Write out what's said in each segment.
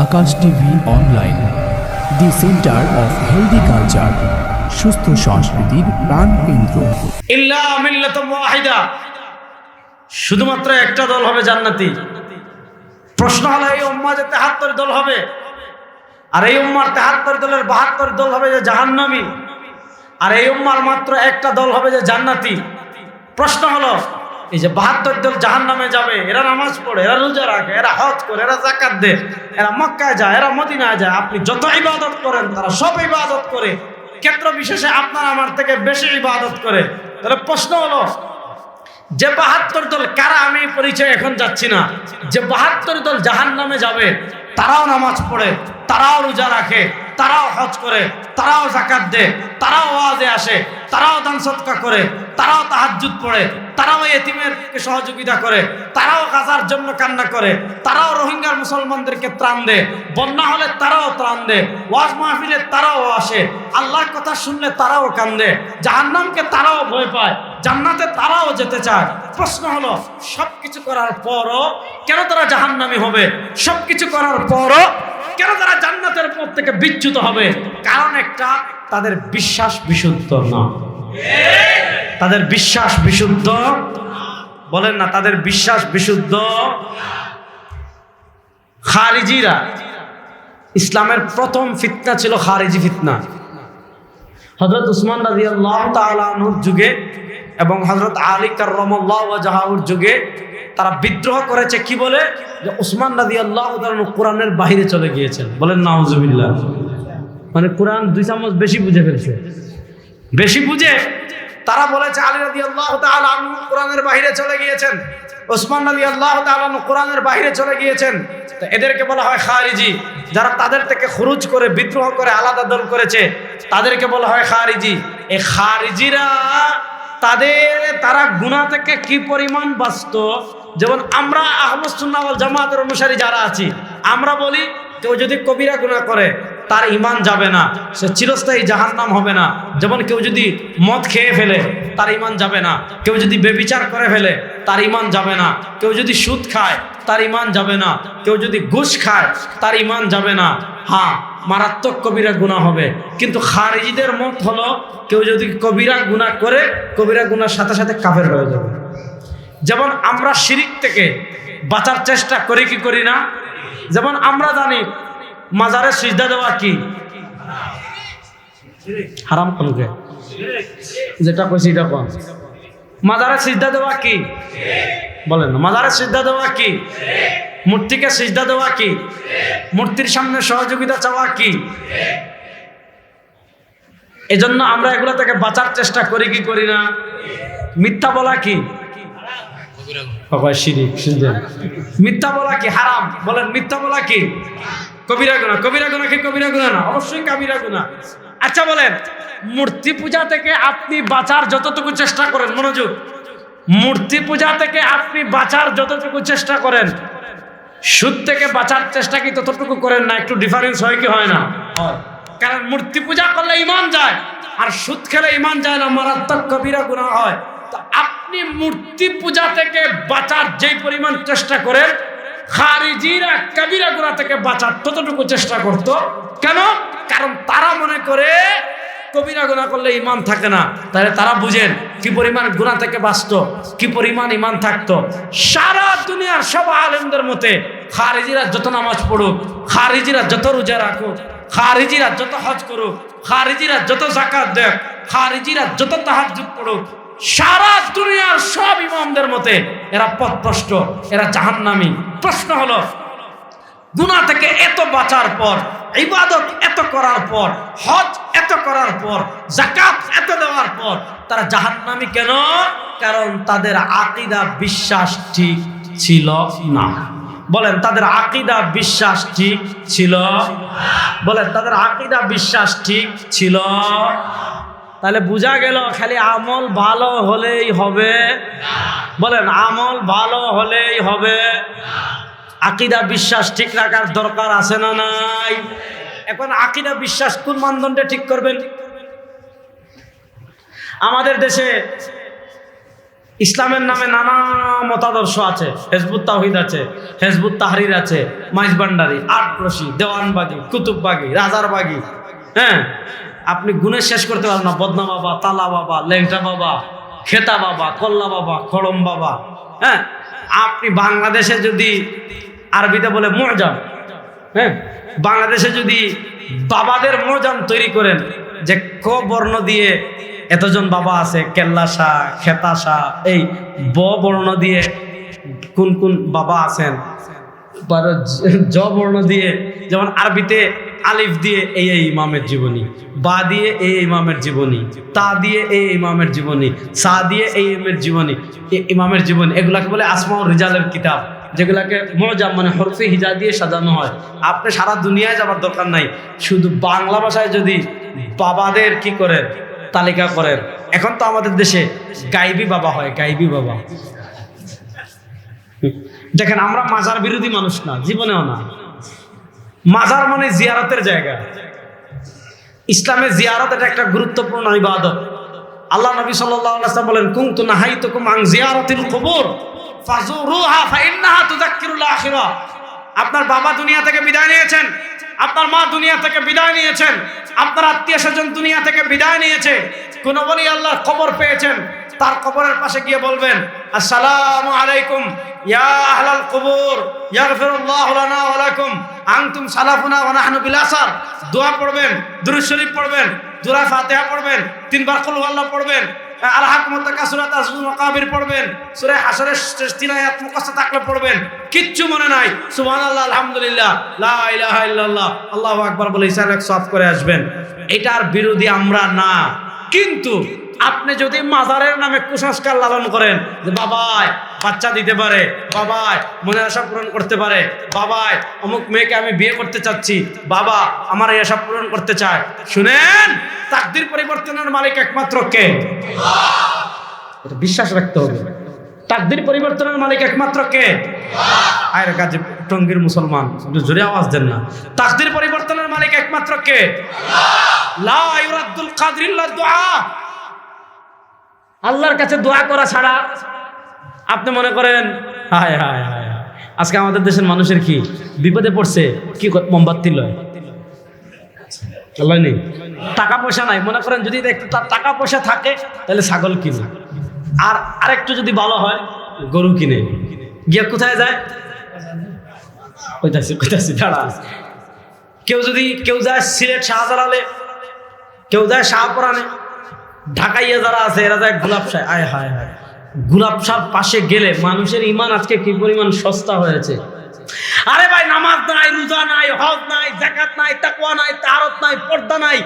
Akash TV online. The centre of healthy culture. সুস্থ সংস্কৃতির প্রাণ কেন্দ্র। শুধুমাত্র একটা দল হবে জান্নাতি। প্রশ্ন হলো, এই উম্মা যে তেহাত্তর দল হবে? আর এই উম্মার তেহাত্তর দলের বাহাত্তর দল হবে যে জাহান্নামী। আর এই উম্মার মাত্র একটা দল হবে যে জান্নাতি। প্রশ্ন হলো এই যে বাহাত্তর দল জাহান নামে যাবে, এরা নামাজ পড়ে, এরা রোজা রাখে, এরা হজ করে, এরা জাকাত দে এরা মক্কায় যায়, এরা মদিনায় যায়। আপনি যত ইবাদত করেন, তারা সব ইবাদত করে। ক্ষেত্র বিশেষে আপনার আমার থেকে বেশি ইবাদত করে। তাহলে প্রশ্ন হলো, যে বাহাত্তর দল, কারা আমি পরিচয় এখন যাচ্ছি না? যে বাহাত্তর দল জাহান নামে যাবে তারাও নামাজ পড়ে, তারাও রোজা রাখে, তারাও হজ করে, তারাও জাকাত দেয়, তারাও ওয়াজে আসে, তারাও দান সৎকা করে, তারাও তাহাজ্জুদ পড়ে, তারাও এতিমের সহযোগিতা করে, তারাও গাজার জন্য কান্না করে, তারাও রোহিঙ্গার মুসলমানদেরকে ত্রাণ দেয়, বন্যা হলে তারাও ত্রাণ দেয়, ওয়াজ মাহফিলে তারাও আসে, আল্লাহর কথা শুনলে তারাও কান্দে, জাহান্নামকে তারাও ভয় পায়। জান্নাতে তারাও যেতে চায়। প্রশ্ন হলো, সবকিছু করার পরও কেন তারা জাহান্নামি হবে? সবকিছু করার পরও কেন তারা জান্নাতের পথ থেকে বিচ্যুত হবে? কারণ একটা, তাদের বিশ্বাস বিশুদ্ধ না। তাদের বিশ্বাস বিশুদ্ধ বলেন না, তাদের বিশ্বাস বিশুদ্ধ খারিজিরা ইসলামের প্রথম ফিতনা ছিল খারিজি ফিতনা। হজরত উসমান রাজি আল্লাহ তালুর যুগে এবং হজরত আলী জাহাউর যুগে তারা বিদ্রোহ করেছে কি বলে? যে উসমান রাজি আল্লাহ কোরআনের বাহিরে চলে গিয়েছেন। বলেন, নাউজুবিল্লাহ। মানে কোরআন দুই চামচ বেশি বুঝে ফেলছে। বেশি বুঝে তারা বলেছে, আলী রাজি আল্লাহ কোরআনের বাহিরে চলে গিয়েছেন। ওসমান রাজি আল্লাহ তালু কোরআনের বাহিরে চলে গিয়েছেন। তো এদেরকে বলা হয় খারিজি। যারা তাদের থেকে খরুজ করে, বিদ্রোহ করে, আলাদা দল করেছে, তাদেরকে বলা হয় খারিজি। এই খারিজিরা তাদের, তারা গুণা থেকে কি পরিমাণ বাঁচত যেমন আমরা আহমদ সুন্নাওয়াল জামাতের অনুসারী যারা আছি, আমরা বলি, কেউ যদি কবিরা গুণা করে, তার ইমান যাবে না, সে চিরস্থায়ী জাহান্নাম হবে না। যেমন কেউ যদি মদ খেয়ে ফেলে, তার ইমান যাবে না। কেউ যদি বেবিচার করে ফেলে, তার ইমান যাবে না। কেউ যদি সুদ খায় তার ইমান যাবে না। কেউ যদি ঘুষ খায়, তার ইমান যাবে না। হ্যাঁ মারাত্মক কবিরা গুণা হবে। কিন্তু খারিজিদের মত হলো, কেউ যদি কবিরা গুণা করে, কবিরা গুনার সাথে সাথে কাফের হয়ে যাবে। যেমন আমরা শিরিক থেকে বাঁচার চেষ্টা করি কি করি না? যেমন আমরা জানি, মাজারে সিজদা দেওয়া কি? হারাম কোনকে যেটা কইছি এটা কোন? মাজারে সিজদা দেওয়া কি? বলেন মাজারে সিজদা দেওয়া কি? মূর্তিকে সিজদা দেওয়া কি? মূর্তির সামনে সহযোগিতা চাওয়া কি? এজন্য আমরা এগুলো থেকে বাঁচার চেষ্টা করি কি করি না? মিথ্যা বলা কি? মিথ্যা বলা কি? হারাম। বলেন মিথ্যা বলা কি? কবিরা গুণা কবিরা গুণা কি কবিরা গুণা না? অবশ্যই কবিরা গুণা আচ্ছা বলেন মূর্তি পূজা থেকে আপনি বাঁচার যতটুকু চেষ্টা করেন মনোযোগ। মূর্তি পূজা থেকে আপনি বাঁচার যতটুকু চেষ্টা করেন সুদ থেকে বাঁচার চেষ্টা কি ততটুকু করেন না? একটু ডিফারেন্স হয় কি হয় না? কারণ মূর্তি পূজা করলে ইমান যায় আর সুদ খেলে ইমান যায় না মারাত্মক কবিরা গুণা হয়। তো আপনি মূর্তি পূজা থেকে বাঁচার যেই পরিমাণ চেষ্টা করেন খারিজিরা কবিরা গুণা থেকে বাঁচার ততটুকু চেষ্টা করত। কেন? কারণ তারা মনে করে কবিরা গুণা করলে ইমান থাকে না। তাহলে তারা বুঝেন কি পরিমাণ গুণা থেকে বাঁচত, কি পরিমাণ ইমান থাকতো। সারা দুনিয়ার সব আলেমদের মতে খারিজিরা যত নামাজ পড়ুক, খারিজিরা যত রোজা রাখুক, খারিজিরা যত হজ করুক, খারিজিরা যত জাকাত দেখ খারিজিরা যত তাহাজুদ পড়ুক, সারা দুনিয়ার সব ইমামদের মতে এরা পথভ্রষ্ট, এরা জাহান্নামি। প্রশ্ন হলো গুণা থেকে এত বাঁচার পর, ইবাদত এত করার পর, হজ এত করার পর জাকাত এত দেওয়ার পর, তারা জাহান্নামি কেন? কারণ তাদের আকিদা, বিশ্বাস ঠিক ছিল না। বলেন, তাদের আকিদা, বিশ্বাস ঠিক ছিল বলেন, তাদের আকিদা, বিশ্বাস ঠিক ছিল তাহলে বোঝা গেল, খালি আমল ভালো হলেই হবে। বলেন, আমল ভালো হলেই হবে। আকিদা, বিশ্বাস ঠিক রাখার দরকার আছে না নাই? এখন আকিদা, বিশ্বাস কোন মানদণ্ডে ঠিক করবেন? আমাদের দেশে ইসলামের নামে নানা মতাদর্শ আছে। হেজবুত তাহিদ আছে, হেজবুত তাহরির আছে, মাইজ ভান্ডারি আটরশি দেওয়ানবাগি, কুতুববাগি, রাজারবাগি হ্যাঁ? আপনি গুণে শেষ করতে পারেন না। বদনা বাবা, তালা বাবা লেংটা বাবা, খেতা বাবা, কল্লা বাবা, খড়ম বাবা হ্যাঁ? আপনি বাংলাদেশে যদি আরবিতে বলে মরজাম হ্যাঁ? বাংলাদেশে যদি বাবাদের মরজাম তৈরি করেন, যে ক বর্ণ দিয়ে এতজন বাবা আছে, কেল্লা শাহ, খেতা এই ব বর্ণ দিয়ে কোন কোন বাবা আছেন? জ- বর্ণ দিয়ে, যেমন আরবিতে আলিফ দিয়ে এই এই ইমামের জীবনী, বা দিয়ে এই ইমামের জীবনী, তা দিয়ে এই ইমামের জীবনী, সা দিয়ে এই ইমামের জীবনী ইমামের জীবনী, এগুলাকে বলে আসমা ও রিজালের কিতাব। যেগুলাকে মজাম মানে হরফে হিজা দিয়ে সাজানো হয়। আপনি সারা দুনিয়ায় যাবার দরকার নাই। শুধু বাংলা ভাষায় যদি বাবাদের কি করেন, তালিকা করেন। এখন তো আমাদের দেশে গাইবি বাবা হয়, গাইবি বাবা। দেখেন, আমরা মাজার বিরোধী মানুষ না, জীবনেও না। মাজার মানে জিয়ারতের জায়গা। ইসলামে জিয়ারত এটা একটা গুরুত্বপূর্ণ ইবাদত। আল্লাহ নবী ওয়াসাল্লাম বলেন, কুনতু নাহাইতুকুম আন জিয়ারাতিল কুবুর। আপনার বাবা দুনিয়া থেকে বিদায় নিয়েছেন, আপনার মা দুনিয়া থেকে বিদায় নিয়েছেন, আপনার আত্মীয় স্বজন দুনিয়া থেকে বিদায় নিয়েছে। কোন বলি আল্লাহর খবর পেয়েছেন, তার কবরের পাশে গিয়ে বলবেন, আসসালামু আলাইকুম, ইয়া আহলাল কুবুর, ইয়াগফিরুল্লাহু লানা ওয়া লাকুম। আনতুম সালাফুনা ওয়া নাহনু বিল আসার। দোয়া পড়বেন, দুরূদ শরীফ পড়বেন দূরা ফাতিহা পড়বেন, তিনবার কুল আল্লাহ পড়বেন। আল হাকমত কাসুরাত আসুল মাকাবির পড়বেন, সূরা হাসরের শেষ তিন আয়াত মুখস্থ থাকলে পড়বেন। কিচ্ছু মনে নাই। সুবহানাল্লাহ, আলহামদুলিল্লাহ, লা ইলাহা ইল্লাল্লাহ, আল্লাহু আকবার বলে এক সব করে আসবেন। এটার বিরোধী আমরা না। কিন্তু আপনি যদি মাজারের নামে কুসংস্কার লালন করেন, যে বাবাই, বাচ্চা দিতে পারে, বাবাই, মনের আশা পূরণ করতে পারে, বাবাই, অমুক মেয়েকে আমি বিয়ে করতে চাচ্ছি, বাবা, আমার এই আশা পূরণ করতে চায়। শুনেন, তাকদির পরিবর্তনের মালিক একমাত্র কে? এটা বিশ্বাস রাখতে হবে। তাকদির পরিবর্তনের মালিক একমাত্র কে? আয়ের কাজে টঙ্গির মুসলমান। জোরে আওয়াজ দেন না। তাকদির পরিবর্তনের মালিক একমাত্র কে? লা ইউরাদ্দুল কাদরিল্লাহ দুআ আল্লাহর কাছে দোয়া করা ছাড়া আপনি মনে করেন, হায় হায় হায়। আজকে আমাদের দেশের মানুষের কি? বিপদে পড়ছে, কি মোমবাতি লয়? নেই টাকা পয়সা নাই। মনে করেন যদি একটু তার টাকা পয়সা থাকে, তাহলে ছাগল কিনে। আর আরেকটু যদি ভালো হয়, গরু কিনে। গিয়ে কোথায় যায়? কোথায় কোথায় দাঁড়া। কেউ যদি কেউ যায় সিলেট শাহজালালে, কেউ যায় শাহপুরানে। ঢাকাইয়া যারা আছে, এরা যায় গোলাপ শাহ আয় হায় হায়। গোলাপ শাহ পাশে গেলে মানুষের ইমান আজকে কি পরিমাণ সস্তা হয়েছে? আরে ভাই, নামাজ নাই, রোজা নাই, হজ নাই জাকাত নাই, তাকওয়া নাই তারত নাই, পর্দা নাই।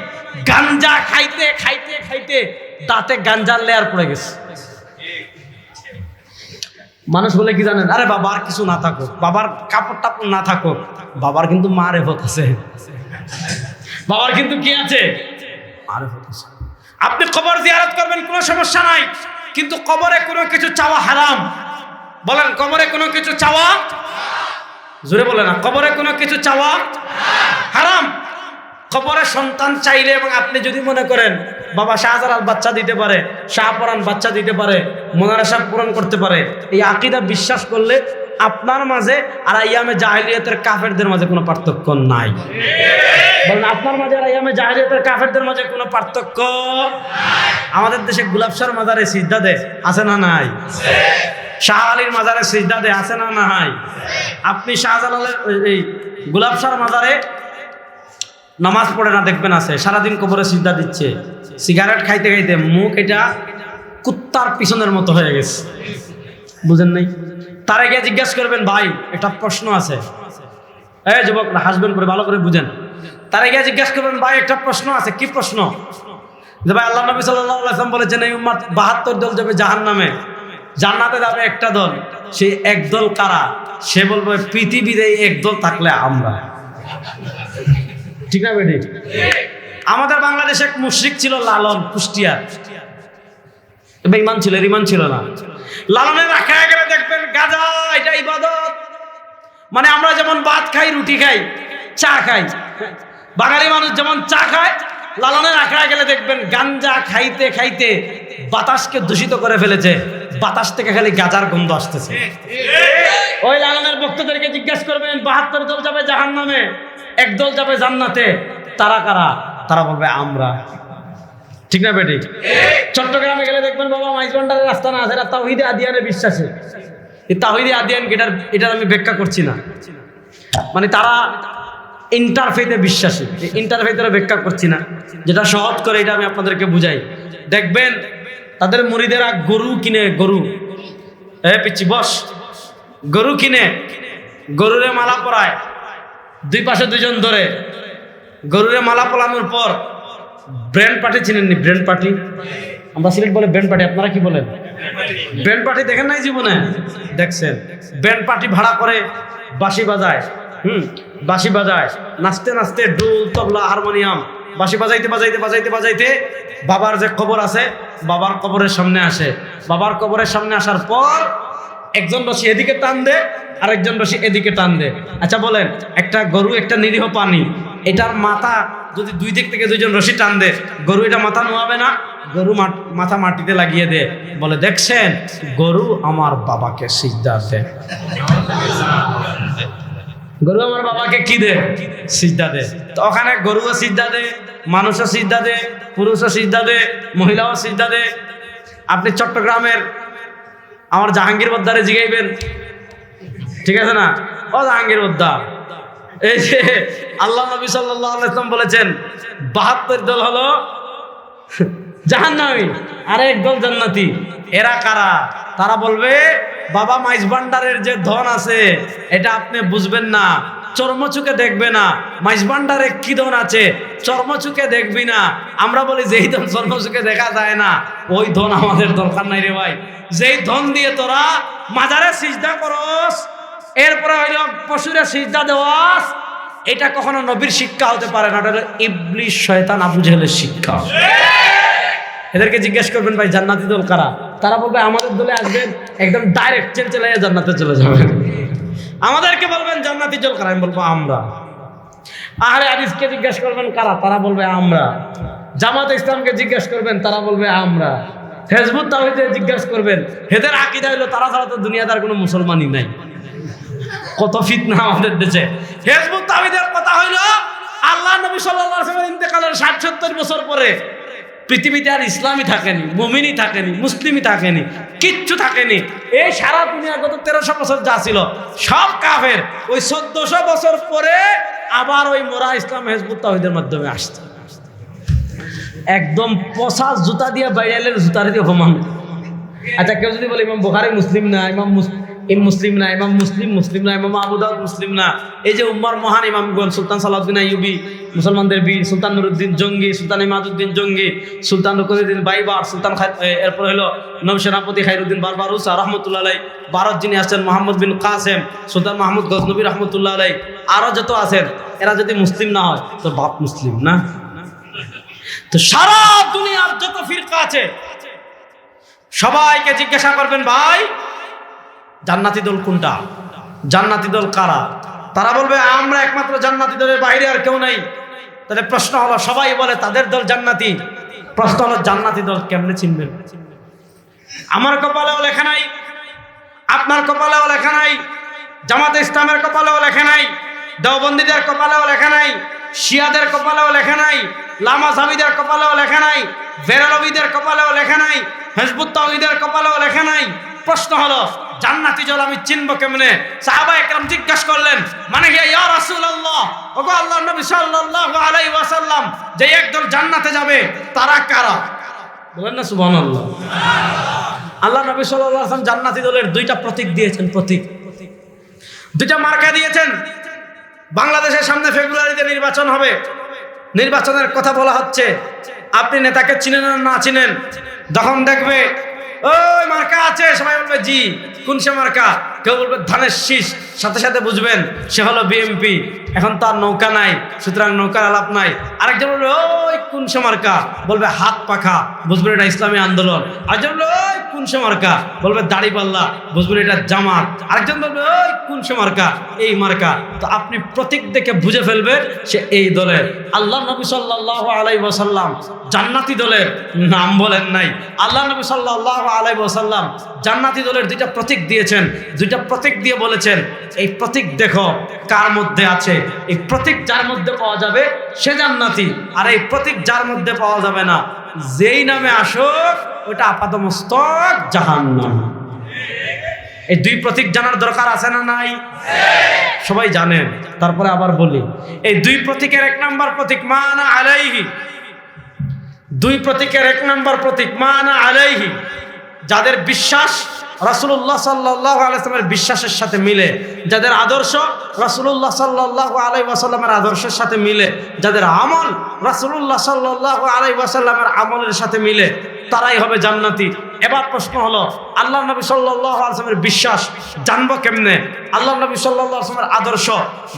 গাঞ্জা খাইতে খাইতে খাইতে দাঁতে গাঞ্জার লেয়ার পড়ে গেছে। মানুষ বলে কি জানেন? আরে বাবার কিছু না থাকুক, বাবার কাপড় টাপড় না থাকুক, বাবার কিন্তু মা রেফত আছে। বাবার কিন্তু কি আছে? মারেফত আছে। আপনি কবর জিয়ারত করবেন, কোনো সমস্যা নাই। কিন্তু কবরে কোনো কিছু চাওয়া হারাম। বলেন, কবরে কোনো কিছু চাওয়া জোরে বলে না, কবরে কোনো কিছু চাওয়া হারাম। কবরে সন্তান চাইলে এবং আপনি যদি মনে করেন, বাবা শাহজালাল বাচ্চা দিতে পারে শাহপরান বাচ্চা দিতে পারে, মনারা পূরণ করতে পারে, এই আকিদা বিশ্বাস করলে আপনার মাঝে আর ইয়ামে জাহিলিয়াতের কাফেরদের মাঝে কোনো পার্থক্য নাই। বলেন, আপনার মাঝে আর ইয়ামে জাহিলিয়াতের কাফেরদের মাঝে কোনো পার্থক্য আমাদের দেশে গুলাবশার মাজারে সিজদা দেয়, আছে না নাই? শাহ আলীর মাজারে সিজদা দেয়, আছে না নাই? আপনি শাহজালালের এই গুলাবশার মাজারে নামাজ পড়ে না দেখবেন আছে, সারাদিন কবরে সিজদা দিচ্ছে। সিগারেট খাইতে খাইতে মুখ এটা কুত্তার পিছনের মতো হয়ে গেছে। বুঝেন নাই? তারা গিয়ে জিজ্ঞাসা করবেন, ভাই, একটা প্রশ্ন আছে। এই যুবক, হাসবেন করে ভালো করে বুঝেন। তারা গিয়ে জিজ্ঞাসা করবেন, ভাই, একটা প্রশ্ন আছে, কি প্রশ্ন? যে, ভাই, আল্লাহ নবী সাল্লাম বলেছেন, এই বাহাত্তর দল যাবে জাহান নামে জান্নাতে যাবে একটা দল। সেই এক দল কারা? সে বলবে, পৃথিবীতে এই এক দল থাকলে আমরা। ঠিক না, বেটি? আমাদের বাংলাদেশে এক মুশরিক ছিল লালন কুষ্টিয়া বেঈমান ছিল রিমান ছিল না। লালনের রাখা গেলে গাজা এটা ইবাদত। মানে আমরা যেমন ভাত খাই রুটি খাই চা খাই। বাঙালি মানুষ যেমন চা খায় লালনের আখড়া গেলে দেখবেন গাঞ্জা খাইতে খাইতে বাতাসকে দূষিত করে ফেলেছে। বাতাস থেকে খালি গাজার গন্ধ আসতেছে। ওই লালনের ভক্তদেরকে জিজ্ঞেস করবেন বাহাত্তর দল যাবে জাহান নামে এক দল যাবে জান্নাতে। তারা কারা? তারা বলবে আমরা। ঠিক না বেটি? চট্টগ্রামে গেলে দেখবেন বাবা মাইজবান্ডারের রাস্তা না আছে এরা তাহিদে আদিয়ানের বিশ্বাসে। তাহিদে আদিয়ান এটার এটার আমি ব্যাখ্যা করছি না। মানে তারা ইন্টারফেতে বিশ্বাসী। ইন্টারফেতের ব্যাখ্যা করছি না। যেটা সহজ করে এটা আমি আপনাদেরকে বুঝাই। দেখবেন, তাদের মুড়িদেরা গরু কিনে গরু। এ পিচ্ছি বস। গরু কিনে, গরুরে মালা পরায়। দুই পাশে দুজন ধরে। গরুরে মালা পরানোর পর ব্র্যান্ড পার্টি চিনেননি? Brand party? আমরা সিলেট বলে ব্যান্ড পার্টি আপনারা কি বলেন? ব্যান্ড পার্টি দেখেন নাই জীবনে? দেখছেন। ব্যান্ড পার্টি ভাড়া করে বাঁশি বাজায় হুম? বাঁশি বাজায়। নাচতে নাচতে ডোল তবলা হারমোনিয়াম বাঁশি বাজাইতে বাজাইতে বাজাইতে বাজাইতে বাবার যে কবর আছে বাবার কবরের সামনে আসে। বাবার কবরের সামনে আসার পর একজন রশি এদিকে টান দে আরেকজন রশি এদিকে টান দে। আচ্ছা বলেন একটা গরু একটা নিরীহ পানি এটার মাথা যদি দুই দিক থেকে দুইজন রশি টান দে, গরু এটা মাথা নোয়াবে না, গরু মাথা মাটিতে লাগিয়ে দে। বলে, দেখছেন, গরু আমার বাবাকে সিজদা দে। গরু আমার বাবাকে কি দে? সিজদা দে। তো ওখানে গরুও সিজদা দে, মানুষও সিজদা দে, পুরুষও সিজদা দে, মহিলাও সিজদা দে। আপনি চট্টগ্রামের আমার জাহাঙ্গীর বদ্দারে জিগাইবেন। ঠিক আছে না? ও জাহাঙ্গীর বদ্দা এই যে আল্লাহ নবী আলাইসলাম বলেছেন, বাহাত্তর দল হলো জাহান্নামী আর এক দল জান্নাতি। এরা কারা? তারা বলবে, বাবা মাইজ ভান্ডারের যে ধন আছে, এটা আপনি বুঝবেন না, চর্মচুকে দেখবে না, মাইজ ভান্ডারে কি ধন আছে, চর্মচুকে দেখবি না। আমরা বলি, যেই ধন চর্মচুকে দেখা যায় না, ওই ধন আমাদের দরকার নাই রে ভাই। যেই ধন দিয়ে তোরা মাজারে সিজদা করস এরপরে হইল পশুরে সিজদা দেওয়াস এটা কখনো নবীর শিক্ষা হতে পারে না, এটা হলো ইবলিশ শয়তান আবু জেহেলের শিক্ষা। এদেরকে জিজ্ঞেস করবেন, ভাই, জান্নাতি দল কারা? তারা বলবে, আমাদের দলে আসবেন, একদম ডাইরেক্ট চলে জান্নাতে চলে যাবেন আমাদেরকে বলবেন, জান্নাতি দল কারা? আমি বলব, আমরা। আহলে হাদিসকে জিজ্ঞেস করবেন, কারা? তারা বলবে, আমরা। জামাত ইসলামকে জিজ্ঞেস করবেন, তারা বলবে, আমরা। ফেসবুক তাহিদে জিজ্ঞেস করবেন, হেদের আকিদা হইল, তারা ছাড়া তো দুনিয়াদার কোনো মুসলমানই নাই। কত ফিতনা আমাদের দেশে। হেজবুত তাহিদের কথা হইল, আল্লাহ নবী সাল্লাল্লাহু ওয়াসাল্লাম ইন্তেকালের 60 70 বছর পরে পৃথিবীতে আর ইসলামই থাকেনি, মুমিনই থাকেনি, মুসলিমই থাকেনি, কিচ্ছু থাকেনি। এই সারা দুনিয়া গত তেরোশো বছর যা ছিল, সব কাফের। ওই চোদ্দশো বছর পরে আবার ওই মোরা ইসলাম হেজবুত তাহিদের মাধ্যমে আসছে। একদম পচা জুতা দিয়ে বাইরেলের জুতার দিয়ে হোমাম আচ্ছা কেউ যদি বলে ইমাম বোখারি মুসলিম না, ইমাম ইম মুসলিম না, ইমাম মুসলিম মুসলিম না, ইমাম আবুদাউদ মুসলিম না। এই যে উম্মার মহান ইমামগণ, সুলতান সালাউদ্দিন আইয়ুবি, মুসলমানদের বীর, সুলতান নুরুদ্দিন জঙ্গি, সুলতান ইমাদুদ্দিন জঙ্গি, সুলতান রুকুদ্দিন বাইবার, সুলতান এরপর হলো নব সেনাপতি খাইরুদ্দিন বারবার হুসা রহমতুল্লাহ আলাই ভারত যিনি আসছেন মোহাম্মদ বিন কাসেম, সুলতান মাহমুদ গজনবী রহমতুল্লাহ আলাই আরও যত আছেন, এরা যদি মুসলিম না হয়, তো বাপ মুসলিম না? তো সারা দুনিয়ার যত ফিরকা আছে, সবাইকে জিজ্ঞাসা করবেন, ভাই জান্নাতি দল কোনটা? জান্নাতি দল কারা? তারা বলবে, আমরা একমাত্র জান্নাতি দলের বাইরে আর কেউ নাই। তাহলে প্রশ্ন হলো, সবাই বলে, তাদের দল জান্নাতি? প্রশ্ন হলো, জান্নাতি দল কেমনে চিনবেন আমার কপালেও লেখা নাই, আপনার কপালেও লেখা নাই, জামাতে ইসলামের কপালেও লেখা নাই, দেওবন্দীদের কপালেও লেখা নাই, শিয়াদের কপালেও লেখা নাই, লামা সামিদের কপালেও লেখা নাই বেরলবিদের কপালেও লেখা নাই, হেজবুত তাওহীদের কপালেও লেখা নাই প্রশ্ন হলো, জান্নাতি জল আমি চিনব কেমনে? সাহাবা একরাম জিজ্ঞাসা করলেন মানে কি ইয়া রাসূলুল্লাহ? ওগো আল্লাহর নবী সাল্লাল্লাহু আলাইহি ওয়াসাল্লাম, যে একদল জান্নাতে যাবে, তারা কারা? বলেন না সুবহানাল্লাহ। আল্লাহ নবী সাল্লাল্লাহু আলাইহি ওয়াসাল্লাম জান্নাতি দলের দুইটা প্রতীক দিয়েছেন, প্রতীক। দুইটা মার্কা দিয়েছেন। বাংলাদেশের সামনে ফেব্রুয়ারিতে নির্বাচন হবে। নির্বাচনের কথা বলা হচ্ছে। আপনি নেতাকে চিনেন না চিনেন? যখন দেখবে ওই মার্কা আছে, সবাই বলবে, জি। কোন সে মার্কা? কেউ বলবে, ধানের শীষ। সাথে সাথে বুঝবেন, সে হলো বিএমপি এখন তার নৌকা নাই, সুতরাং নৌকার আলাপ নাই। আরেকজন বলবে, ওই কোন সে মার্কা? বলবে, হাত পাখা। বুঝবেন, এটা ইসলামী আন্দোলন। আরেকজন বলবে, ওই কোন সে মার্কা? বলবে, দাড়ি পাল্লা। বুঝবেন, এটা জামাত। আরেকজন বলবে, ওই কোন সে মার্কা? এই মার্কা। তো আপনি প্রতীক দেখে বুঝে ফেলবেন, সে এই দলের। আল্লাহ নবী সাল্লাহ আলাই ওয়াসাল্লাম জান্নাতি দলের নাম বলেন নাই। আল্লাহ নবী সাল্লাহ আলাই ওয়াসাল্লাম জান্নাতি দলের দুইটা প্রতীক দিয়েছেন। দুইটা প্রতীক দিয়ে বলেছেন, এই প্রতীক দেখো কার মধ্যে আছে। এই প্রতীক যার মধ্যে পাওয়া যাবে সে জান্নাতি, আর এই প্রতীক যার মধ্যে পাওয়া যাবে না, যেই নামে আসুক ওটা আপাতমস্তক জাহান্নাম। এই দুই প্রতীক জানার দরকার আছে না নাই? সবাই জানেন তারপরে আবার বলি, এই দুই প্রতীকের এক নাম্বার প্রতীক মানা আলাইহি। দুই প্রতীকের এক নাম্বার প্রতীক মানা আলাইহি। যাদের বিশ্বাস রাসুল্লাহ সাল্লাহ আলাইসলামের বিশ্বাসের সাথে মিলে, যাদের আদর্শ রাসুল্লাহ সাল্লাহ আলাই ওয়াসাল্লামের আদর্শের সাথে মিলে, যাদের আমল রাসুল্লাহ সাল্লাহ আলাই ওয়াসাল্লামের আমলের সাথে মিলে, তারাই হবে জান্নাতি। এবার প্রশ্ন হলো আল্লাহ নবী সাল্লাহ আসলামের বিশ্বাস জানব কেমনে? আল্লাহ নবী সাল্লাহ আসলামের আদর্শ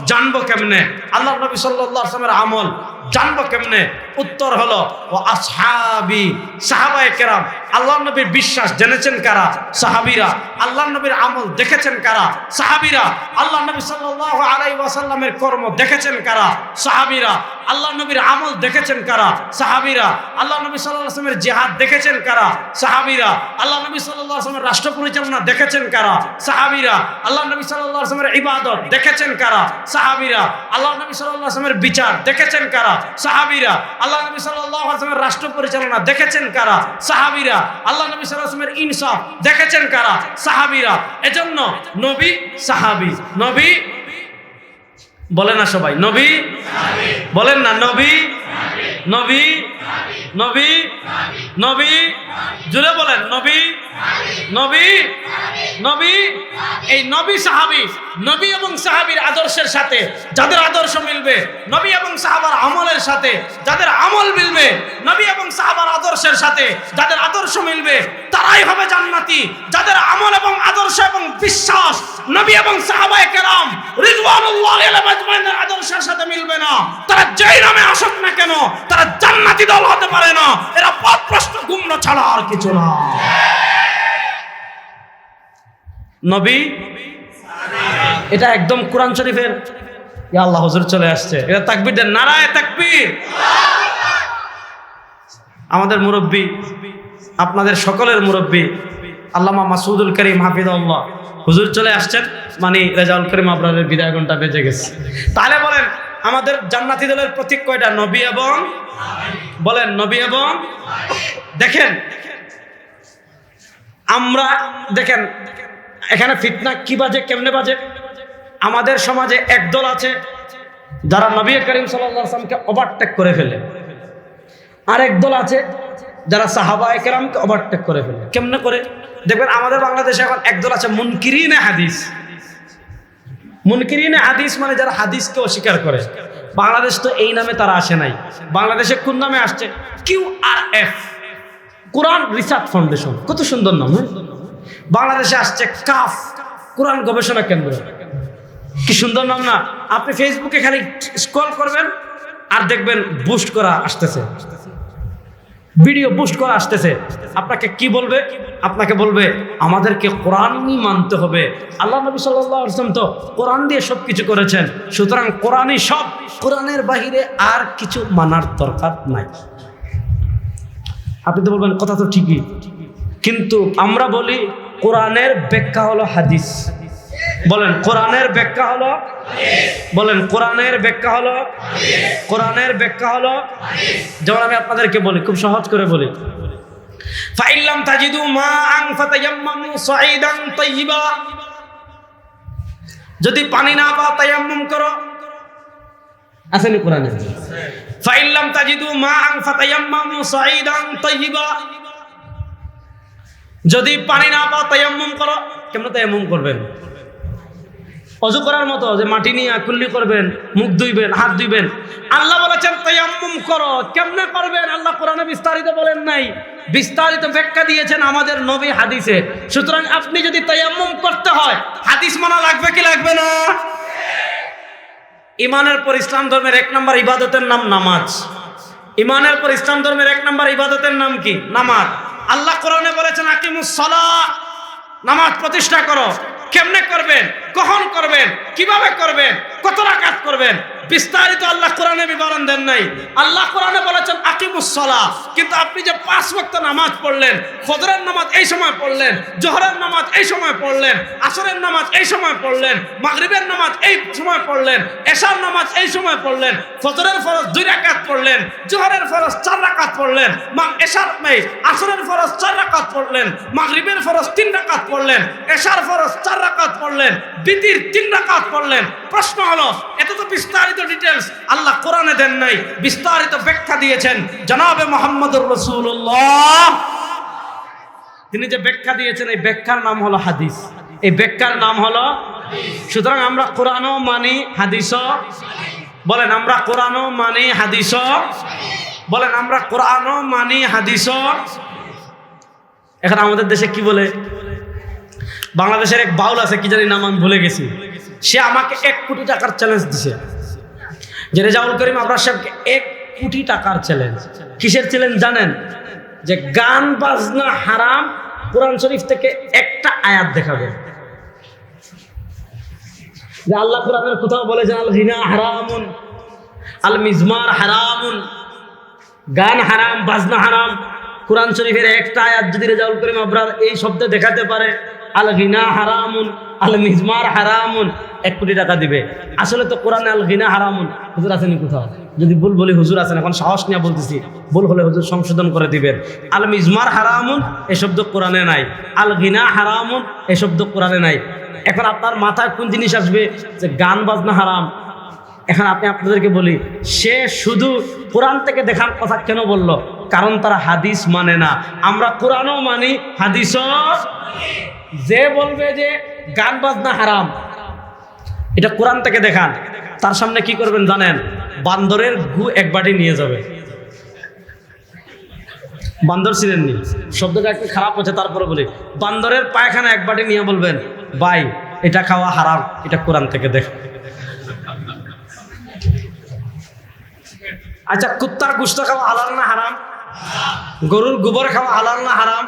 জানব কেমনে? আল্লাহ নবী সাল্লাহ আসলামের আমল জানব কেমনে? উত্তর হলো, ও আসহাবি, সাহাবায়ে কেরাম আল্লাহ নবীর বিশ্বাস জেনেছেন কারা? সাহাবিরা। আল্লাহ নবীর আমল দেখেছেন কারা? সাহাবিরা। আল্লাহ নবী সাল্লাহ আলাই ওয়াসাল্লামের কর্ম দেখেছেন কারা? সাহাবিরা। আল্লাহ নবীর আমল দেখেছেন কারা? সাহাবিরা। আল্লাহ নবী সাল্লাহ জেহাদ দেখেছেন কারা? সাহাবিরা। আল্লাহ নবী সাল্লাহ আসলামের রাষ্ট্র পরিচালনা দেখেছেন কারা? সাহাবিরা। আল্লাহ নবী সাল্লাহ আসলামের ইবাদত দেখেছেন কারা? সাহাবিরা। আল্লাহ নবী সাল্লাহ আসলামের বিচার দেখেছেন কারা? সাহাবিরা, আল্লাহ নবী সাল্লামের রাষ্ট্র পরিচালনা দেখেছেন কারা? সাহাবিরা, আল্লাহ নবী সাল্লাহ আসলামের ইনসাফ দেখেছেন কারা? সাহাবিরা, এজন্য নবী সাহাবি, নবী বলে না সবাই, নবী বলেন না, নবী নবী নবী নবী, জুড়ে বলেন, নবী নবী নবী, এই নবী সাহাবি, নবী এবং সাহাবির আদর্শের সাথে যাদের আদর্শ মিলবে, নবী এবং সাহাবার আমলের সাথে যাদের আমল মিলবে, নবী এবং সাহাবার আদর্শের সাথে যাদের আদর্শ মিলবে, তারাই হবে জান্নাতি। যাদের আমল এবং আদর্শ এবং বিশ্বাস নবী এবং সাহাবায়ে কেরাম রিজওয়ানুল্লাহ আলাইহিম আদর্শের সাথে মিলবে না, তারা যেই নামে আসুক না কেন তারা জান্নাতি দল হতে পারে না। এরা পথ প্রশ্ন গুমরা ছাড়া আর কিছু না। নবী? এটা একদম কোরআন শরীফের আল্লাহ, হুজুর চলে আসছে। এটা তাকবীর দেন নারায় তাকবীর। আমাদের মুরব্বী, আপনাদের সকলের মুরব্বী, আল্লামা মাসুদুল করিম হাফিদুল্লাহ হুজুর চলে আসছেন মানে রেজাউল করিম আবরারের বিদায় ঘণ্টা বেজে গেছে। তাহলে বলেন আমাদের জান্নাতি দলের প্রতীক কয়টা? নবী এবং বলেন, নবী এবং দেখেন, আমরা দেখেন, এখানে ফিতনা কি বাজে, কেমনে বাজে? আমাদের সমাজে একদল আছে যারা নবী করিম সাল্লামকে ওভারটেক করে ফেলে। আরেক দল আছে যারা সাহাবা একরামকে ওভারটেক করে ফেলে। কেমনে করে? দেখবেন আমাদের বাংলাদেশে এখন একদল আছে মুনকিরিনে হাদিস। মুনকিরিনে হাদিস মানে যারা হাদিসকে অস্বীকার করে। বাংলাদেশ তো এই নামে তারা আসে নাই। বাংলাদেশে কোন নামে আসছে? Q R F. Quran research foundation. কত সুন্দর নাম হ্যাঁ? বাংলাদেশে আসছে কাফ। কোরআন গবেষণা কেন্দ্র। কি সুন্দর নাম না? আপনি ফেসবুকে খালি স্ক্রল করবেন আর দেখবেন বুস্ট করা আসতেছে। ভিডিও পোস্ট করা আসতেছে। আপনাকে কি বলবে? আপনাকে বলবে, আমাদেরকে কোরআনই মানতে হবে। আল্লাহ নবী সাল্লাহ আসলাম তো কোরআন দিয়ে সব কিছু করেছেন। সুতরাং কোরআনই সব। কোরআনের বাহিরে আর কিছু মানার দরকার নাই। আপনি তো বলবেন, কথা তো ঠিকই। কিন্তু আমরা বলি, কোরআনের ব্যাখ্যা হলো হাদিস। বলেন, কোরআনের ব্যাখ্যা হলো? বলেন, কোরআনের ব্যাখ্যা হলো? কোরআনের ব্যাখ্যা হলো? যেমন আমি আপনাদেরকে বলি, খুব সহজ করে বলি। ফাইল্লাম তাজিদু মা আং ফাতায়াম্মামু সাইদান তাইয়িবা। যদি পানি না পাও, তায়াম্মুম করো। আসেনি কোরআনে? ফাইল্লাম তাজিদু মা আং ফাতায়াম্মামু সাইদান তাইয়িবা। যদি পানি না পাও, তায়াম্মুম করো। কেমন তায়াম্মুম করবেন? অজু করার মতো যে মাটি নিয়ে কুল্লি করবেন, মুখ ধুইবেন, হাত ধুইবেন। আল্লাহ বলেছেন, তায়াম্মুম করো। কেমনে করবেন? আল্লাহ কোরআনে বিস্তারিত বলেন নাই। বিস্তারিত ব্যাখ্যা দিয়েছেন আমাদের নবী হাদিসে। সুতরাং আপনি যদি তায়াম্মুম করতে হয়, হাদিস মানা লাগবে কি লাগবে না? ইমানের পর ইসলাম ধর্মের এক নম্বর ইবাদতের নাম নামাজ। ইমানের পর ইসলাম ধর্মের এক নম্বর ইবাদতের নাম কি? নামাজ। আল্লাহ কোরআনে বলেছেন, আকিমুস সালাহ। নামাজ প্রতিষ্ঠা করো। কেমনে করবেন? কখন করবেন? কীভাবে করবেন? কত রাকাত করবেন? বিস্তারিত আল্লাহ কোরআনে বিবরণ দেন নাই। আল্লাহ কোরআনে বলেছেন আকিমুসলা কিন্তু আপনি যে পাঁচ ওয়াক্ত নামাজ পড়লেন, ফজরের নামাজ এই সময় পড়লেন, জোহরের নামাজ এই সময় পড়লেন, আসরের নামাজ এই সময় পড়লেন, মাগরিবের নামাজ এই সময় পড়লেন, এশার নামাজ এই সময় পড়লেন, ফজরের ফরজ দুই রাকাত পড়লেন, জোহরের ফরজ চার রাকাত পড়লেন এশার নেই, আসরের ফরজ চার রাকাত পড়লেন, মাগরিবের ফরজ তিন রাকাত পড়লেন, এশার ফরজ চার রাকাত পড়লেন বিতির তিন রাকাত পড়লেন, প্রশ্ন হলো এত তো বিস্তারিত ডিটেলস আল্লাহ কোরআনে দেন নাই, বিস্তারিত ব্যাখ্যা দিয়েছেন। জনাবে মোহাম্মদুর রসুল্লাহ তিনি যে ব্যাখ্যা দিয়েছেন, এই ব্যাখ্যার নাম হলো হাদিস। এই ব্যাখ্যার নাম হলো সুতরাং আমরা কোরআনও মানি, হাদিসও বলেন, আমরা কোরআনও মানি, হাদিসও বলেন, আমরা কোরআনও মানি, হাদিসও এখন আমাদের দেশে কি বলে? বাংলাদেশের এক বাউল আছে, কি জানি নাম আমি ভুলে গেছি। সে আমাকে এক কোটি টাকার চ্যালেঞ্জ দিছে। যে রেজাউল করিম আবরার সাহেবকে এক কোটি টাকার চ্যালেঞ্জ কিসের চ্যালেঞ্জ জানেন? যে গান, বাজনা হারাম, কোরআন শরীফ থেকে একটা আয়াত দেখাবে। যে আল্লাহ কোরআনের কোথাও বলেছেন আল হিনা হারামুন, আল মিজমার হারামুন, গান হারাম, বাজনা হারাম। কোরআন শরীফের একটা আয়াত যদি রেজাউল করিম আবরার এই শব্দ দেখাতে পারে আল গিনা হারামুন আল মিজমার হারামুন, এক কোটি টাকা দিবে। আসলে তো কোরআনে আল গিনা হারামুন, হুজুর আছেনি কোথাও? যদি ভুল বলি হুজুর আছেন, এখন সাহস নিয়ে বলতেছি, ভুল হলে হুজুর সংশোধন করে দিবেন। আল মিজমার হারামুন, এ শব্দ কোরআনে নাই। আল গিনা হারামুন, এ শব্দ কোরআনে নাই। এখন আপনার মাথায় কোন জিনিস আসবে? যে গান বাজনা হারাম এখন আপনি আপনাদেরকে বলি, সে শুধু কোরআন থেকে দেখার কথা কেন বলল? কারণ তারা হাদিস মানে না। আমরা কোরআনও মানি, হাদিসও যে বলবে যে গান বাজনা হারাম, এটা কোরআন থেকে দেখান। তার সামনে কি করবেন জানেন? বান্দরের গু এক বাটি নিয়ে যাবে। বান্দর ছিলেন নি শব্দটা একটু খারাপ হচ্ছে, তারপরে বলি। বান্দরের পায়খানা এক বাটি নিয়ে বলবেন, ভাই, এটা খাওয়া হারাম, এটা কোরআন থেকে দেখ আচ্ছা কুত্তার গুস্ত খাওয়া হালাল না হারাম? গরুর গোবর খাওয়া হালাল না হারাম?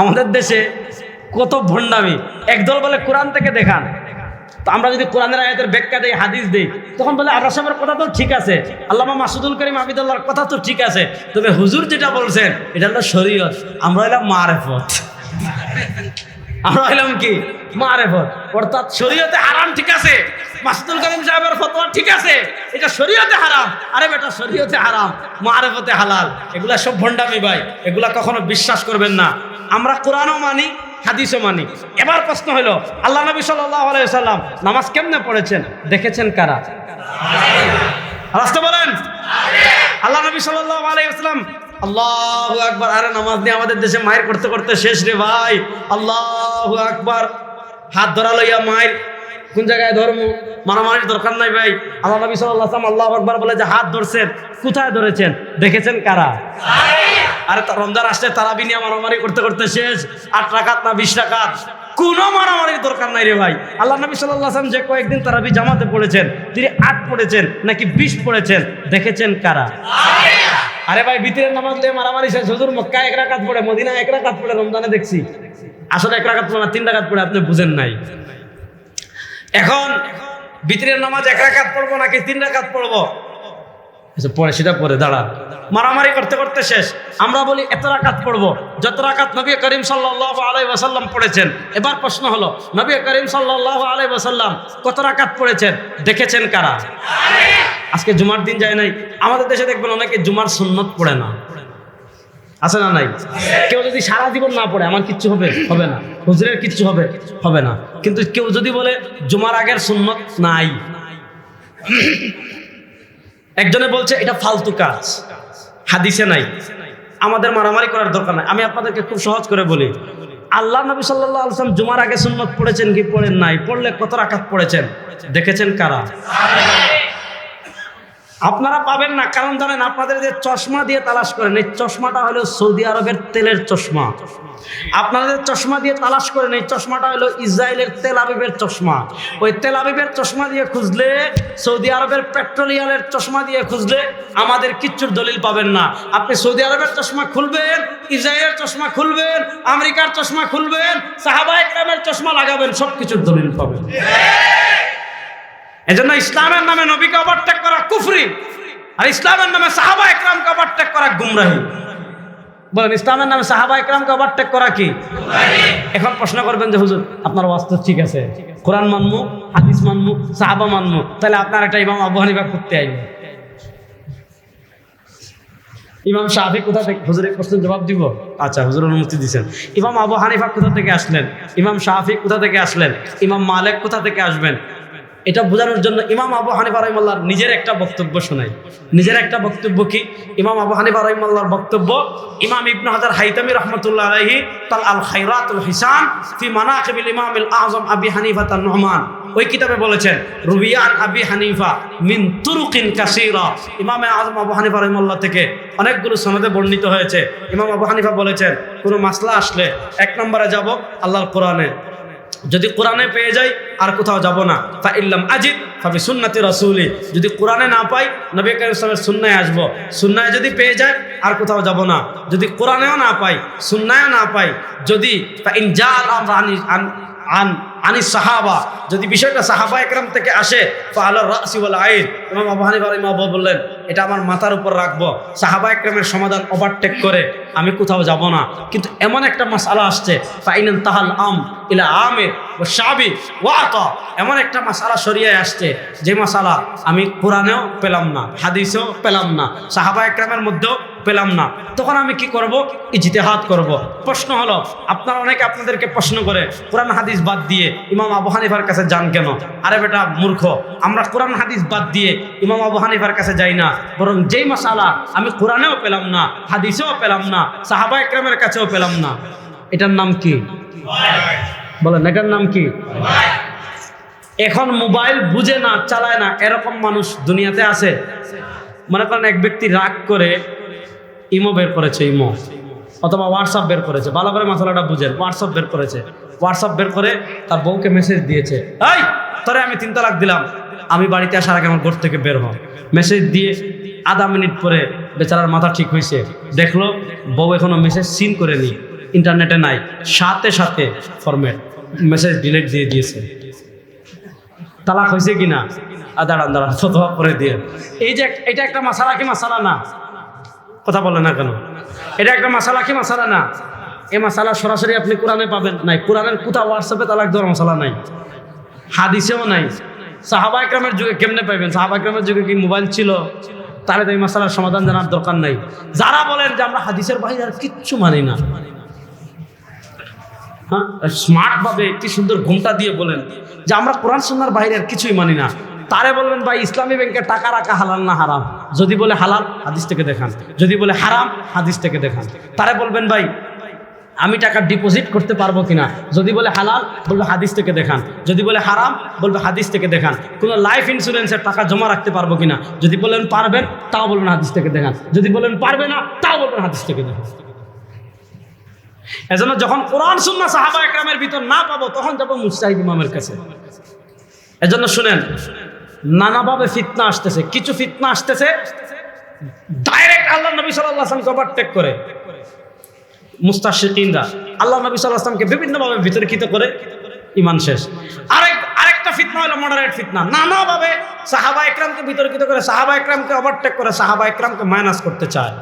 আমাদের দেশে কত ভণ্ডামি। একদল বলে কোরআন থেকে দেখান। তো আমরা যদি কোরআনের আয়াতের ব্যাখ্যা দেই, হাদিস দেই, তখন বলে আরাসামের কথা তো ঠিক আছে। আল্লামা মাসুদুল করিম আবিদুল্লাহর কথা তো ঠিক আছে। তবে হুজুর যেটা বলছেন, এটা হলো শরীয়ত। আমরা হলাম মারেফত। আমরা হইলাম কি? মারেফত। অর্থাৎ শরীয়তে হারাম ঠিক আছে। মাসুদুল করিম সাহেবের ফতোয়া ঠিক আছে। এটা শরীয়তে হারাম। আরে বেটা, শরীয়তে হারাম। মারেফতে হালাল। এগুলা সব ভণ্ডামি ভাই। এগুলা কখনো বিশ্বাস করবেন না। আমরা কোরআনও মানি, হাদিসও মানি। এবার প্রশ্ন হলো, আল্লাহ নবী সাল্লাহ সাল্লাম নামাজ কেমনে পড়েছেন? দেখেছেন কারা? রাস্তা বলেন। আল্লাহ নবী সাল্লাহ আল্লাহ আকবার। আরে নামাজ নিয়ে আমাদের দেশে মায়ের করতে করতে শেষ রে ভাই। আল্লাহ আকবার। হাত ধরা লইয়া মায়ের কোন জায়গায় ধর্ম? মারামারির দরকার নাই ভাই। আল্লাহ নবী সাল্লাহ আল্লাহ আকবার বলে যে, হাত ধরছেন, কোথায় ধরেছেন? দেখেছেন কারা? আরে রমজান আসলে তারাবি নিয়ে মারামারি করতে করতে শেষ, আট রাকাত না বিশ রাকাত? কোনো মারামারির দরকার নাই রে ভাই। আল্লাহ নবী সাল্লাহ আসলাম যে কয়েকদিন তারাবি জামাতে পড়েছেন, তিনি আট পড়েছেন, নাকি বিশ পড়েছেন, দেখেছেন কারা? আরে ভাই ভিতরের নামাজ দিয়ে মারামারি শেষ, হুজুর মক্কা এক রাকাত পড়ে মদিনা এক রাকাত পড়ে, রমজানে দেখছি। আসলে এক রাকাত পড়ে না, তিন রাকাত পড়ে, আপনি বুঝেন নাই। এখন বিতরের নামাজ এক রাকাত পড়ব নাকি তিন রাকাত পড়ব? আচ্ছা, পরে সেটা পরে দাঁড়া। মারামারি করতে করতে শেষ। আমরা বলি এত রাকাত পড়ব? যত রাকাত নবী করিম সাল্লাহ আলাই ওয়াসাল্লাম পড়েছেন। এবার প্রশ্ন হলো নবী করিম সাল্লাহ আলাই ওয়াসাল্লাম কত রাকাত পড়েছেন? দেখেছেন কারা? আজকে জুমার দিন যায় নাই। আমাদের দেশে দেখবেন অনেকে জুমার সুন্নত পড়ে না। আছে না নাই? কেউ যদি সারা জীবন না পড়ে, আমার কিচ্ছু হবে হবে না। হুজুরের কিচ্ছু হবে হবে না। কিন্তু কেউ যদি বলে, জুমার আগের সুন্নত নাই। একজনে বলছে, এটা ফালতু কাজ। হাদিসে নাই। আমাদের মারামারি করার দরকার নাই। আমি আপনাদেরকে খুব সহজ করে বলি, আল্লাহ নবী সাল্লাহ আলসালাম জুমার আগে সুন্নত পড়েছেন কি পড়েন নাই? পড়লে কত রাকাত পড়েছেন? দেখেছেন কারা? আপনারা পাবেন না, কারণ জানেন আপনাদের যে চশমা দিয়ে তালাশ করেন, এই চশমাটা হলো সৌদি আরবের তেলের চশমা। আপনাদের চশমা দিয়ে তালাশ করেন, এই চশমাটা হলো ইসরায়েলের তেল আবিবের চশমা। ওই তেল আবিবের চশমা দিয়ে খুঁজলে, সৌদি আরবের পেট্রোলিয়ামের চশমা দিয়ে খুঁজলে আমাদের কিচ্ছুর দলিল পাবেন না। আপনি সৌদি আরবের চশমা খুলবেন, ইসরায়েলের চশমা খুলবেন, আমেরিকার চশমা খুলবেন সাহাবা একরামের চশমা লাগাবেন সব কিছুর দলিল পাবেন। এজন্য ইসলামের নামে নবীকে ওভারটেক করা কুফরি, আর ইসলামের নামে সাহাবা একরামকে ওভারটেক করা গুমরাহি। বলেন, ইসলামের নামে সাহাবা একরামকে ওভারটেক করা কি? এখন প্রশ্ন করবেন যে, হুজুর, আপনার বাস্তব ঠিক আছে। কোরআন মানমু, হাদিস মানমু, সাহাবা মানমু, তাহলে আপনার একটা ইমাম আবু হানিফা করতে আইবে। ইমাম শাহি কোথা থেকে হুজুরের প্রশ্নের জবাব দিব? আচ্ছা হুজুর অনুমতি দিচ্ছেন ইমাম আবু হানিফা কোথা থেকে আসলেন? ইমাম শাহি কোথা থেকে আসলেন? ইমাম মালিক কোথা থেকে আসবেন? এটা বোঝানোর জন্য ইমাম আবু হানিফা রহিমাল্লাহর নিজের একটা বক্তব্য শোনাই। নিজের একটা বক্তব্য কি? ইমাম আবু হানিফা রহিমাল্লাহর বক্তব্য, ইমাম ইবনু হাজার হাইতামি রহমতুল্লাহ আলাইহি, তাল আল খাইরাতুল হিসান ফি মানাকিবিল ইমাম আজম আবি হানিফা তার নহমান ওই কিতাবে বলেছেন, রুবিয়ান আবি হানিফা মিন তুরুকিন কাসিরা। ইমাম আজম আবু হানিফা রহিমাল্লাহ থেকে অনেকগুলো সনদে বর্ণিত হয়েছে। ইমাম আবু হানিফা বলেছেন, কোনো মাসলা আসলে এক নম্বরে যাব আল্লাহর কোরআনে। যদি কোরআনে পেয়ে যাই, আর কোথাও যাব না। তা ইল্লাম আজিদ ফাবি সুন্নাতি রসুলি। যদি কোরআনে না পাই, নবী করিম সাহেবের সুন্নায় আসব। সুন্নায় যদি পেয়ে যায় আর কোথাও যাব না। যদি কোরআনেও না পাই, সুন্নায়ও না পাই, যদি জাল আন আন সাহাবা, যদি বিষয়টা সাহাবা একরাম থেকে আসে ফাহল রাসি ওয়াল আইন। ইমাম আবু হানিফা রাহিমাহুল্লাহ বললেন, এটা আমার মাথার উপর রাখব। সাহাবা একরামের সমাধান ওভারটেক করে, আমি কোথাও যাব না। কিন্তু এমন একটা মাসালা আসছে তাহাল আম ইলা আমের ও সাবি ও আত। এমন একটা মাসালা সরিয়ে আসছে, যে মাসালা আমি কোরআনেও পেলাম না, হাদিসেও পেলাম না, সাহাবা একরামের মধ্যেও পেলাম না। তখন আমি কি করব? ইজতেহাদ করব। প্রশ্ন হলো, আপনারা অনেকে আপনাদেরকে প্রশ্ন করে, কোরআন, হাদিস বাদ দিয়ে ইমাম আবু হানিফার কাছে যান কেন? আরে বেটা, মূর্খ, আমরা কোরআন হাদিস বাদ দিয়ে ইমাম আবু হানিফার কাছে যাই না। বরং যেই মশালা আমি কোরআনেও পেলাম না, হাদিসেও পেলাম না, সাহাবা একরামের কাছেও পেলাম না। এটার নাম কি? বলেন, এটার নাম কি? এখন মোবাইল বুঝে না, চালায় না, এরকম মানুষ দুনিয়াতে আছে? মনে করেন এক ব্যক্তি রাগ করে, ইমো বের করেছে, ইমো। অথবা হোয়াটসঅ্যাপ বের করেছে। ভালো করে মশলাটা বুঝেন। হোয়াটসঅ্যাপ বের করেছে। হোয়াটসঅ্যাপ বের করে তার বউকে মেসেজ দিয়েছে। এই, তোরে আমি তিন তালাক দিলাম। আমি বাড়িতে আসার আগে আমার ঘর থেকে বের হও মেসেজ দিয়ে আধা মিনিট পরে বেচারার মাথা ঠিক হয়েছে। দেখল বউ এখনও মেসেজ সিন করে নি ইন্টারনেটে নাই। সাথে সাথে ফরম্যাট মেসেজ ডিলিট দিয়ে দিয়েছে। তালাক হয়েছে কিনা? আর দাঁড়ান দাঁড়ান। ফতোয়া করে দিয়ে। এই যে, এটা একটা মশালা কি মশালা না? কথা বলে না কেন? এটা একটা মশালা কি মশালা না? এই মশালা সরাসরি আপনি কোরআনে পাবেন নাই। কোরআনের কোথাও হোয়াটসঅ্যাপে তালাক দেওয়ার মশালা নাই? হাদিসেও নাই। সাহাবা একরামের যুগে কেমনে পাইবেন? সাহাবা একরামের যুগে কি মোবাইল ছিল? তাহলে তো এই মশালার সমাধান জানার দরকার নাই। যারা বলেন যে আমরা হাদিসের বাইরে আর কিচ্ছু মানি না। হ্যাঁ? স্মার্ট ভাবে কি সুন্দর ঘুমটা দিয়ে বলেন যে আমরা কোরআন সুন্নার বাইরে আর কিছুই মানি না। তারে বলবেন ভাই, ইসলামী ব্যাংকে টাকা রাখা হালাল না হারাম? যদি বলে হালাল, হাদিস থেকে দেখান। যদি বলে হারাম, হাদিস থেকে দেখান। তারে বলবেন, ভাই, আমি টাকা ডিপোজিট করতে পারব কিনা? যদি বলে হালাল, বলবে হাদিস থেকে দেখান। যদি বলে হারাম, বলবে হাদিস থেকে দেখান। কোনো লাইফ ইন্স্যুরেন্সের টাকা জমা রাখতে পারব কিনা? যদি বলেন পারবেন, তাও বলবেন হাদিস থেকে দেখান। যদি বলেন পারবে না, তাও বলবেন হাদিস থেকে দেখান। এজন্য যখন কোরআন সুন্না সাহাবা একরামের ভিতর না পাবো, তখন যাব মুস্তাহিদ ইমামের কাছে। এজন্য শুনেন নানাভাবে ফিতনা আসতেছে। কিছু ফিতনা আসতেছে ডাইরেক্ট আল্লাহ নবী সাল্লাহ আসলামকে ওভারটেক করে। মুস্তাশিকিনরা, আল্লাহ নবী সাল্লাহ আসলামকে বিভিন্নভাবে বিতর্কিত করে ইমান শেষ। আরেক, আরেকটা ফিতনা হলো মডারেট ফিতনা। নানাভাবে সাহাবা একরামকে বিতর্কিত করে সাহাবা একরামকে ওভারটেক করে সাহাবা একরামকে মাইনাস করতে চায়।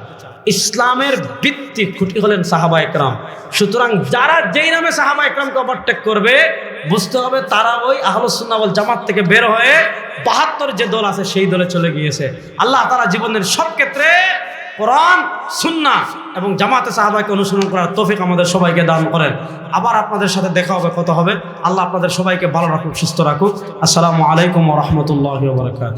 ইসলামের ভিত্তি খুঁটি হলেন সাহাবা একরাম। সুতরাং যারা যেই নামে সাহাবা একরামকে ওভারটেক করবে, বুঝতে হবে তারা ওই আহলুসুন্নাবল জামাত থেকে বের হয়ে বাহাত্তর যে দল আছে সেই দলে চলে গিয়েছে। আল্লাহ তারা জীবনের সব ক্ষেত্রে কোরআন সুন্না এবং জামাতে সাহাবাকে অনুসরণ করার তৌফিক আমাদের সবাইকে দান করেন। আবার আপনাদের সাথে দেখা হবে কত হবে। আল্লাহ আপনাদের সবাইকে ভালো রাখুক, সুস্থ রাখুক। আসসালামু আলাইকুম রহমতুল্লাহ বরকাত